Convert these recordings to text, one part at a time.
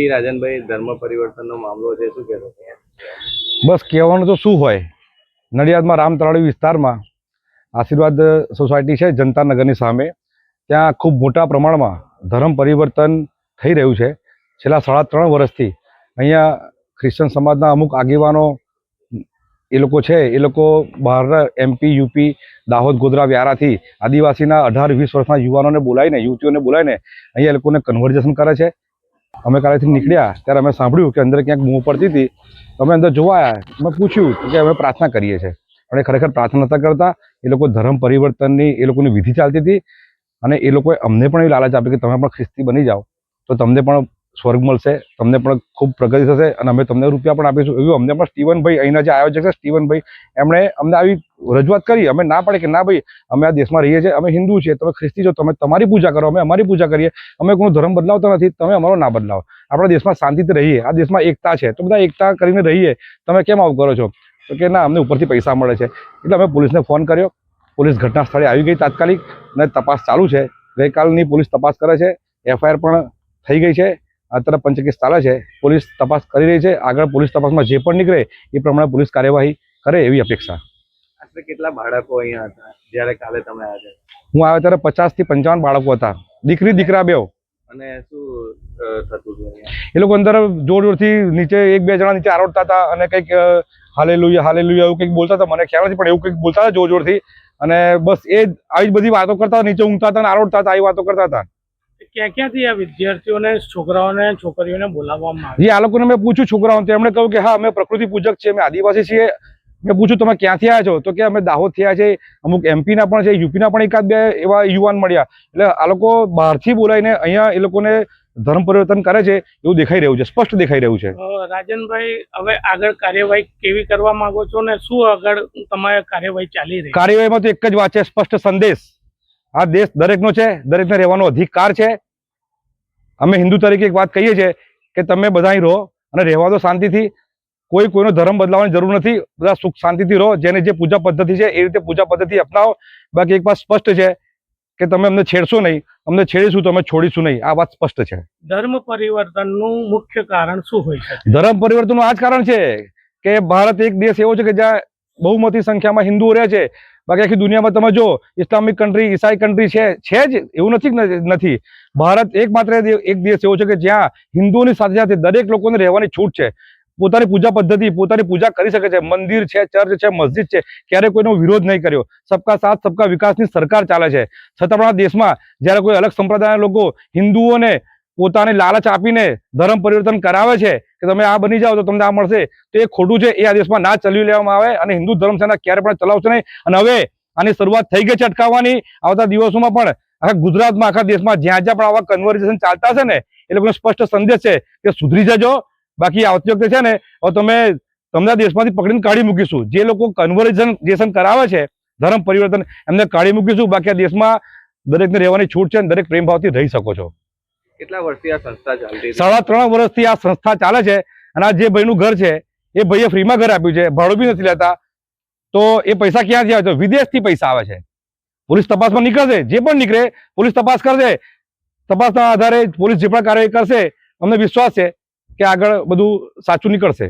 આજથી રાજનભાઈ, ધર્મ પરિવર્તનનો મામલો છે, શું કહેશો? બસ કહેવાનું તો શું હોય? નડિયાદમાં રામ તળાવી વિસ્તારમાં આશીર્વાદ સોસાયટી છે, જનતા નગરની સામે. ત્યાં ખૂબ મોટા પ્રમાણમાં ધર્મ પરિવર્તન થઈ રહ્યું છે. છેલ્લા સાડા ત્રણ વર્ષથી અહીંયા ખ્રિશ્ચન સમાજના અમુક આગેવાનો, એ લોકો છે, એ લોકો બહારના એમપી યુપી દાહોદ, ગોધરા, વ્યારાથી આદિવાસીના અઢાર, વીસ વર્ષના યુવાનોને બોલાવીને, યુવતીઓને બોલાવીને અહીંયા એ લોકોને કન્વર્ઝેશન કરે છે. અમે કાલેથી નીકળ્યા, ત્યારે અમે સાંભળ્યું કે અંદર ક્યાંક બૂમો પડતી હતી. અમે અંદર જોવા આવ્યા મેં પૂછ્યું કે અમે પ્રાર્થના કરીએ છીએ. એ ખરેખર પ્રાર્થના નતા કરતા. એ લોકો ધર્મ પરિવર્તનની, એ લોકોની વિધિ ચાલતી હતી. અને એ લોકોએ અમને પણ એવી લાલચ આપી કે તમે પણ ખ્રિસ્તી બની જાઓ. તો તમને પણ સ્વર્ગ મળશે, તમને પણ ખૂબ પ્રગતિ થશે અને અમે તમને રૂપિયા પણ આપીશું. એવું અમને પણ સ્ટીવનભાઈ અહીંના જે આયોજક છે, સ્ટીવનભાઈ, એમણે અમને આવી રજૂઆત કરી. અમે ના પાડી કે ના ભાઈ, અમે આ દેશમાં રહીએ છીએ, અમે હિન્દુ છીએ, તમે ખ્રિસ્તી છો, તમે તમારી પૂજા કરો, અમે અમારી પૂજા કરીએ. અમે કોઈ ધર્મ બદલાવતા નથી, તમે અમારો ના બદલાવો. આપણા દેશમાં શાંતિથી રહીએ, આ દેશમાં એકતા છે. તો બધા એકતા કરીને રહીએ. તમે કેમ આવું કરો છો? તો કે ના, અમને ઉપરથી પૈસા મળે છે. એટલે અમે પોલીસને ફોન કર્યો. પોલીસ ઘટના સ્થળે આવી ગઈ તાત્કાલિક અને તપાસ ચાલુ છે. ગઈકાલની પોલીસ તપાસ કરે છે. એફઆઈઆર પણ થઈ ગઈ છે. તરફ પંચકેસ ચાલે છે. પોલીસ તપાસ કરી રહી છે. આગળ પોલીસ તપાસમાં જે પણ નીકળે એ પ્રમાણે પોલીસ કાર્યવાહી કરે એવી અપેક્ષા. આશરે કેટલા બાળકો અહીંયા હતા? જ્યારે કાલે તમે આવ્યા હું આવ્યો ત્યારે પચાસથી પંચાવન બાળકો હતા. દીકરી દીકરા બેવ. અને શું થતું હતું એ લોકો અંદર જોર જોરથી નીચે એક બે જણા નીચે આરોડતા હતા અને કંઈક હાલે લુયા હાલે લુયા એવું કંઈક બોલતા હતા. મને ખ્યાલ નથી પણ એવું કંઈક બોલતા હતા જોર જોરથી અને બસ એ આવી બધી વાતો કરતા નીચે ઊંઘતા હતા અને આરોડતા હતા આવી વાતો કરતા હતા. ક્યાં ક્યાંથી આ વિદ્યાર્થીઓને છોકરાઓને છોકરીઓને બોલાવવામાં આવે? જે આ લોકોને મેં પૂછ્યું છોકરાઓને તેમણે એમણે કહ્યું કે હા અમે પ્રકૃતિ પૂજક છીએ અમે આદિવાસી છીએ. મેં પૂછ્યું તમે ક્યાંથી આવ્યા છો? તો કે અમે દાહોદ થયા છે અમુક એમપીના પણ છે યુપીના પણ એકાદ બે એવા યુવાન મળ્યા. એટલે આ લોકો બહારથી બોલાવીને અહીંયા એ લોકોને ધર્મ પરિવર્તન કરે છે એવું દેખાઈ રહ્યું છે સ્પષ્ટ દેખાઈ રહ્યું છે. રાજનભાઈ હવે આગળ કાર્યવાહી કેવી કરવા માંગો છો ને શું આગળ તમારે કાર્યવાહી ચાલી રહી કાર્યવાહીમાં તો એક જ વાત છે સ્પષ્ટ સંદેશ. આ દેશ દરેકનો છે દરેકને રહેવાનો અધિકાર છે. અમે હિન્દુ તરીકે એક વાત કહીએ છીએ કે તમે બધા અહીં રહો અને રહેવા દો શાંતિથી. કોઈ કોઈનો ધર્મ બદલાવાની જરૂર નથી. બધા સુખ શાંતિથી રહો. જેને જે પૂજા પદ્ધતિ છે એ રીતે પૂજા પદ્ધતિ અપનાવો. બાકી એક વાત સ્પષ્ટ છે કે તમે અમને છેડશો નહીં. અમને છેડીશું તો અમે છોડીશું નહીં. આ વાત સ્પષ્ટ છે. ધર્મ પરિવર્તનનું મુખ્ય કારણ શું હોય છે ધર્મ પરિવર્તનનું આ જ કારણ છે કે ભારત એક દેશ એવો છે કે જ્યાં બહુમતી સંખ્યામાં હિન્દુઓ રહે છે. બાકી આખી દુનિયામાં તમે જો ઇસ્લામિક કન્ટ્રી ઈસાઈ કન્ટ્રી છે છે જ, એવું નથી નથી. ભારત એકમાત્ર એક દેશ એવો છે કે જ્યાં હિન્દુઓની સાથે સાથે દરેક લોકોને રહેવાની છૂટ છે. પોતાની પૂજા પદ્ધતિ, પોતાની પૂજા કરી શકે છે. મંદિર છે, ચર્ચ છે, મસ્જિદ છે, ક્યારે કોઈનો વિરોધ નહીં કર્યો. સબકા સાથ, સબકા વિકાસની સરકાર ચાલે છે. છતાં પણ દેશમાં જ્યારે કોઈ અલગ સંપ્રદાયના લોકો હિન્દુઓને પોતાની લાલચ આપીને ધર્મ પરિવર્તન કરાવે છે કે તમે આ બની જાઓ તો તમને આ મળશે, તો એ ખોટું છે, એ આ દેશમાં ના ચલાવી લેવામાં આવે અને હિન્દુ ધર્મ સેના ક્યારે પણ ચલાવશે નહીં. અને હવે આની શરૂઆત થઈ ગઈ છે અટકાવવાની. આવતા દિવસોમાં પણ આખા ગુજરાતમાં, આખા દેશમાં જ્યાં જ્યાં પણ આવા કન્વર્ઝેશન ચાલતા છે ને, એ લોકોનો સ્પષ્ટ સંદેશ છે કે સુધરી જજો. બાકી આવતી વખતે છે ને, હવે તમે તમને દેશમાંથી પકડીને કાઢી મૂકીશું. જે લોકો કન્વર્ઝેશન કરાવે છે, ધર્મ પરિવર્તન, એમને કાઢી મૂકીશું. બાકી આ દેશમાં દરેકને રહેવાની છૂટ છે અને દરેક પ્રેમભાવથી રહી શકો છો. કેટલા વર્ષથી આ સંસ્થા ચાલતી સાડા ત્રણ વર્ષથી આ સંસ્થા ચાલે છે અને આ જે ભાઈનું ઘર છે એ ભાઈએ ફ્રીમાં ઘર આપ્યું છે ભાડું બી નથી લેતા. તો એ પૈસા ક્યાંથી આવે છે? વિદેશથી પૈસા આવે છે. પોલીસ તપાસમાં નીકળશે જે પણ નીકળે પોલીસ તપાસ કરશે. તપાસના આધારે પોલીસ જે પણ કાર્યવાહી કરશે અમને વિશ્વાસ છે કે આગળ બધું સાચું નીકળશે.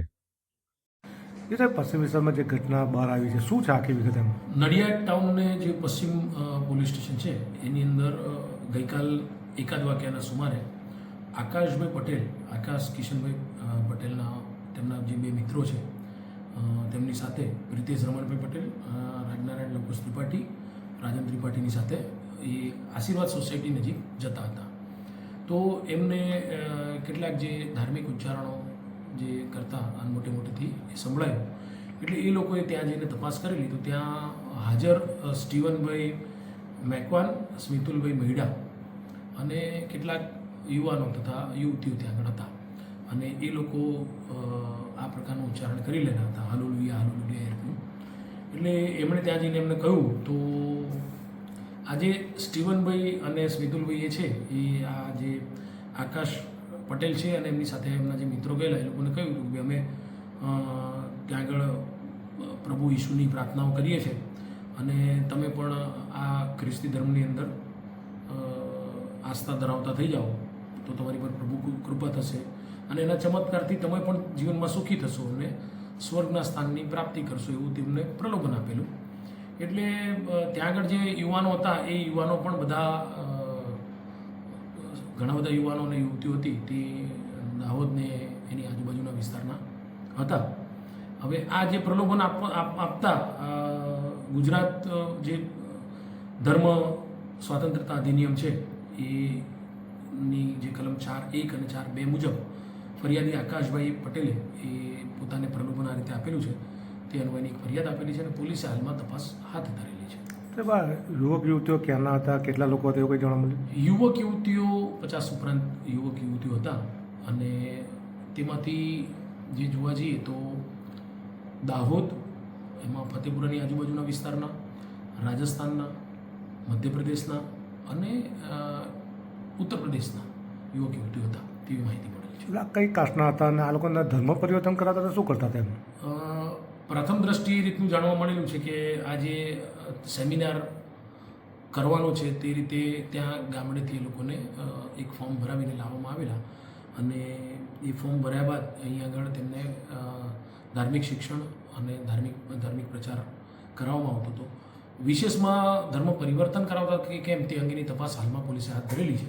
સાહેબ પશ્ચિમ વિસ્તારમાં જે ઘટના બહાર આવી છે શું છે આખી વિગત એમાં? નડિયાદ ટાઉનને જે પશ્ચિમ પોલીસ સ્ટેશન છે એની અંદર ગઈકાલ એકાદ વાક્યના સુમારે આકાશભાઈ પટેલ, આકાશ કિશનભાઈ પટેલના, તેમના જે બે મિત્રો છે તેમની સાથે પ્રિતેશ રમણભાઈ પટેલ રાજનારાયણ લંકુશ ત્રિપાઠી, રાજન ત્રિપાઠીની સાથે એ આશીર્વાદ સોસાયટી નજીક જતા હતા. તો એમને કેટલાક જે ધાર્મિક ઉચ્ચારણો જે કરતા મોટે મોટેથી એ સંભળાયું. એટલે એ લોકોએ ત્યાં જઈને તપાસ કરેલી. તો ત્યાં હાજર સ્ટીવનભાઈ મેકવાન, સ્મિતુલભાઈ મહિડા અને કેટલાક યુવાનો તથા યુવતીઓ ત્યાં આગળ હતા. અને એ લોકો આ પ્રકારનું ઉચ્ચારણ કરી લેતા હતા. હાલુલિયા હાલુલિયા એટલું એટલે એમણે ત્યાં જઈને એમને કહ્યું, તો આજે સ્ટીવનભાઈ અને સ્મિતુલભાઈ એ છે, એ આ જે આકાશ પટેલ છે અને એમની સાથે એમના જે મિત્રો ગયેલા, એ લોકોને કહ્યું કે અમે ત્યાં આગળ પ્રભુ ઈશુની પ્રાર્થનાઓ કરીએ છીએ. અને તમે પણ આ ખ્રિસ્તી ધર્મની અંદર આસ્થા ધરાવતા થઈ જાઓ, તો તમારી પર પ્રભુ કૃપા થશે અને એના ચમત્કારથી તમે પણ જીવનમાં સુખી થશો અને સ્વર્ગના સ્થાનની પ્રાપ્તિ કરશો એવું તેમને પ્રલોભન આપેલું. એટલે ત્યાં આગળ જે યુવાનો હતા, એ યુવાનો પણ બધા ઘણા બધા યુવાનો અને યુવતીઓ હતી, તે દાહોદને એની આજુબાજુના વિસ્તારના હતા. હવે આ જે પ્રલોભન આપ આપ- આપતા ગુજરાત જે ધર્મ સ્વાતંત્રતા અધિનિયમ છે એની જે કલમ ચાર એક અને ચાર બે મુજબ ફરિયાદી આકાશભાઈ પટેલે એ પોતાને પ્રલોભન આ રીતે આપેલું છે તે અન્વયની એક ફરિયાદ આપેલી છે અને પોલીસે હાલમાં તપાસ હાથ ધરેલી છે. યુવક યુવતીઓ ક્યાંના હતા? કેટલા લોકો હતા એવું કંઈ જાણવા મળ્યું? યુવક યુવતીઓ પચાસ ઉપરાંત યુવક યુવતીઓ હતા અને તેમાંથી જે જોવા જઈએ તો દાહોદ એમાં ફતેપુરાની આજુબાજુના વિસ્તારના રાજસ્થાનના મધ્યપ્રદેશના અને ઉત્તર પ્રદેશના યુવક યુવતીઓ હતા તેવી માહિતી મળેલી છે. કઈ કાસ્ટના હતા અને આ લોકોના ધર્મ પરિવર્તન કરાતા હતા શું કરતા હતા એમ? પ્રથમ દ્રષ્ટિએ રીતનું જાણવા મળેલું છે કે આ જે સેમિનાર કરવાનો છે તે રીતે ત્યાં ગામડેથી એ લોકોને એક ફોર્મ ભરાવીને લાવવામાં આવેલા અને એ ફોર્મ ભર્યા બાદ અહીં આગળ તેમને ધાર્મિક શિક્ષણ અને ધાર્મિક ધાર્મિક પ્રચાર કરાવવામાં આવતો હતો. વિશેષમાં ધર્મ પરિવર્તન કરાવતા કે કેમ તે અંગેની તપાસ હાલમાં પોલીસે હાથ ધરેલી છે?